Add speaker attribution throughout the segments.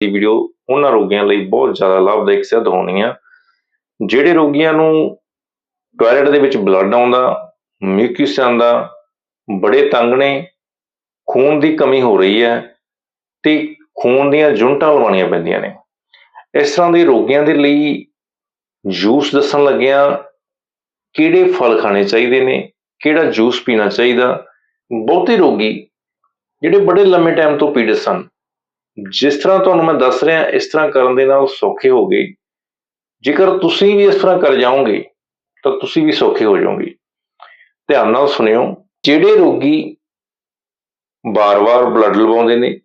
Speaker 1: ਦੀ video ਉਹਨਾਂ ਰੋਗੀਆਂ ਲਈ ਬਹੁਤ ਜ਼ਿਆਦਾ ਲਾਭਦਾਇਕ ਸਿੱਧ ਹੋਣੀ ਆ। ਜਿਹੜੇ ਰੋਗੀਆਂ ਨੂੰ ਟਾਇਲਟ ਦੇ ਵਿੱਚ ਬਲੱਡ ਆਉਂਦਾ ਮਿਊਕਸ ਆਉਂਦਾ, ਬੜੇ ਤੰਗ ਨੇ, ਖੂਨ ਦੀ ਕਮੀ ਹੋ ਰਹੀ ਹੈ ਤੇ ਖੂਨ ਦੀਆਂ ਜੁੰਟਾਂ ਲਵਾਉਣੀਆਂ ਪੈਂਦੀਆਂ ਨੇ। ਇਸ ਤਰ੍ਹਾਂ ਦੇ ਰੋਗੀਆਂ ਦੇ ਲਈ ਜੂਸ ਦੱਸਣ ਲੱਗਿਆਂ, ਕਿਹੜੇ ਫਲ ਖਾਣੇ ਚਾਹੀਦੇ ਨੇ, ਕਿਹੜਾ ਜੂਸ ਪੀਣਾ ਚਾਹੀਦਾ। ਬਹੁਤੇ ਰੋਗੀ ਜਿਹੜੇ ਬੜੇ ਲੰਮੇ ਟਾਈਮ ਤੋਂ ਪੀੜਤ ਸਨ ਜਿਸ ਤਰ੍ਹਾਂ ਤੁਹਾਨੂੰ ਮੈਂ ਦੱਸ ਰਿਹਾ, ਇਸ ਤਰ੍ਹਾਂ ਕਰਨ ਦੇ ਨਾਲ ਸੌਖੇ ਹੋ ਗਏ। ਜੇਕਰ ਤੁਸੀਂ ਵੀ ਇਸ ਤਰ੍ਹਾਂ ਕਰ ਜਾਓਗੇ, ਤਾਂ ਤੁਸੀਂ ਵੀ ਸੌਖੇ ਹੋ ਜਾਓਗੇ। ਧਿਆਨ ਨਾਲ ਸੁਣਿਓ, ਜਿਹੜੇ ਰੋਗੀ ਬਾਰ-ਬਾਰ ਬਲੱਡ ਲਵਾਉਂਦੇ ਨੇ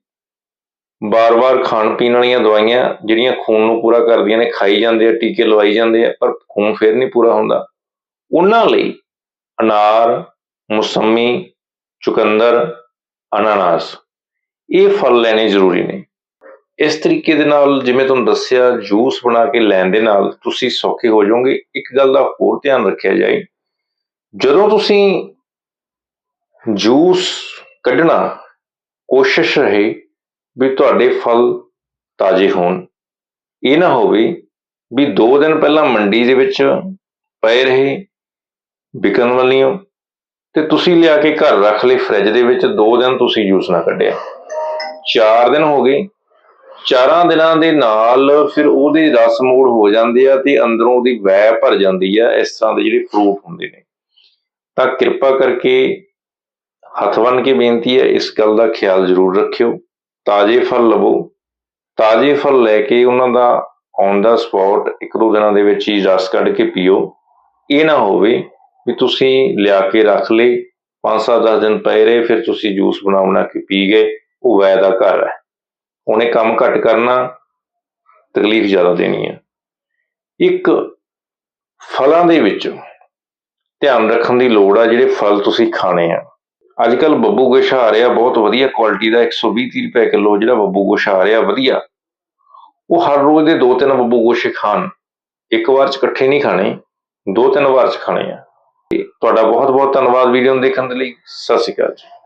Speaker 1: ਬਾਰ-ਬਾਰ ਖਾਣ ਪੀਣ ਵਾਲੀਆਂ ਦਵਾਈਆਂ ਜਿਹੜੀਆਂ ਖੂਨ ਨੂੰ ਪੂਰਾ ਕਰਦੀਆਂ ਨੇ, ਖਾਈ ਜਾਂਦੇ ਆ, ਟੀਕੇ ਲਵਾਈ ਜਾਂਦੇ ਆ, ਪਰ ਖੂਨ ਫੇਰ ਨਹੀਂ ਪੂਰਾ ਹੁੰਦਾ, ਉਹਨਾਂ ਲਈ ਅਨਾਰ, ਮੌਸਮੀ, ਚੁਕੰਦਰ, ਅਨਾਨਾਸ, ਇਹ ਫਲ ਲੈਣੇ ਜ਼ਰੂਰੀ ਨੇ। ਇਸ ਤਰੀਕੇ ਦੇ ਨਾਲ ਜਿਵੇਂ ਤੁਹਾਨੂੰ ਦੱਸਿਆ, ਜੂਸ ਬਣਾ ਕੇ ਲੈਣ ਦੇ ਨਾਲ ਤੁਸੀਂ ਸੌਖੇ ਹੋ ਜਾਓਗੇ। ਇੱਕ ਗੱਲ ਦਾ ਹੋਰ ਧਿਆਨ ਰੱਖਿਆ ਜਾਏ, ਜਦੋਂ ਤੁਸੀਂ ਜੂਸ ਕੱਢਣਾ ਕੋਸ਼ਿਸ਼ ਰਹੇ ਵੀ ਤੁਹਾਡੇ ਫਲ ਤਾਜ਼ੇ ਹੋਣ, ਇਹ ਨਾ ਹੋਵੇ ਵੀ 2 ਦਿਨ ਪਹਿਲਾਂ ਮੰਡੀ ਦੇ ਵਿੱਚ ਪਏ ਰਹੇ, ਵਿਕਣ ਵਾਲੀਆਂ ਤੇ ਤੁਸੀਂ ਲਿਆ ਕੇ ਘਰ ਰੱਖ ਲਏ, ਫ੍ਰਿਜ ਦੇ ਵਿੱਚ 2 ਦਿਨ ਤੁਸੀਂ ਜੂਸ ਨਾ ਕੱਢਿਆ। 4 ਦਿਨ ਹੋ ਗਏ ਚਾਰਾਂ ਦਿਨਾਂ ਦੇ ਨਾਲ ਫਿਰ ਉਹਦੇ ਰਸ ਮੂੜ ਹੋ ਜਾਂਦੇ ਆ ਤੇ ਅੰਦਰੋਂ ਉਹਦੀ ਵੈ ਭਰ ਜਾਂਦੀ ਆ, ਇਸ ਤਰ੍ਹਾਂ ਦੇ ਜਿਹੜੇ ਫਰੂਟ ਹੁੰਦੇ ਨੇ। ਤਾਂ ਕਿਰਪਾ ਕਰਕੇ ਹੱਥ ਬੰਨ ਕੇ ਬੇਨਤੀ ਹੈ, ਇਸ ਗੱਲ ਦਾ ਖਿਆਲ ਜ਼ਰੂਰ ਰੱਖਿਓ। ਤਾਜ਼ੇ ਫਲ ਲਵੋ। ਤਾਜ਼ੇ ਫਲ ਲੈ ਕੇ ਉਹਨਾਂ ਦਾ ਔਨ ਦਾ ਸਪੌਟ ਇੱਕ ਦੋ ਦਿਨਾਂ ਦੇ ਵਿੱਚ ਹੀ ਰਸ ਕੱਢ ਕੇ ਪੀਓ। ਇਹ ਨਾ ਹੋਵੇ ਵੀ ਤੁਸੀਂ ਲਿਆ ਕੇ ਰੱਖ ਲਏ 5-7 ਦਿਨ ਪਏ ਰਹੇ, ਫਿਰ ਤੁਸੀਂ ਜੂਸ ਬਣਾ ਬਣਾ ਕੇ ਪੀ ਗਏ, ਉਹ ਵੈ ਦਾ ਘਰ ਹੈ। ਉਹਨੇ ਕੰਮ ਘੱਟ ਕਰਨਾ, ਤਕਲੀਫ ਜ਼ਿਆਦਾ ਦੇਣੀ ਹੈ ਇੱਕ ਫਲਾਂ ਦੇ ਵਿੱਚ ਧਿਆਨ ਰੱਖਣ ਦੀ ਲੋੜ ਆ, ਜਿਹੜੇ ਫਲ ਤੁਸੀਂ ਖਾਣੇ ਆ। ਅੱਜ ਕੱਲ ਬੱਬੂ ਗੋਸ਼ਾ ਆ ਰਿਹਾ, ਬਹੁਤ ਵਧੀਆ ਕੁਆਲਿਟੀ ਦਾ 120 30 ਰੁਪਏ ਕਿਲੋ ਜਿਹੜਾ ਬੱਬੂ ਗੋਸ਼ਾ ਆ ਰਿਹਾ, ਵਧੀਆ। ਉਹ ਹਰ ਰੋਜ਼ ਦੇ ਦੋ ਤਿੰਨ ਬੱਬੂ ਗੋਸ਼ੇ ਖਾਣ। ਇੱਕ ਵਾਰ ਚ ਇਕੱਠੇ ਨਹੀਂ ਖਾਣੇ ਦੋ ਤਿੰਨ ਵਾਰ ਚ ਖਾਣੇ ਆ। ਤੇ ਤੁਹਾਡਾ ਬਹੁਤ ਬਹੁਤ ਧੰਨਵਾਦ ਵੀਡੀਓ ਨੂੰ ਦੇਖਣ ਦੇ ਲਈ। ਸਤਿ ਸ਼੍ਰੀ ਅਕਾਲ ਜੀ।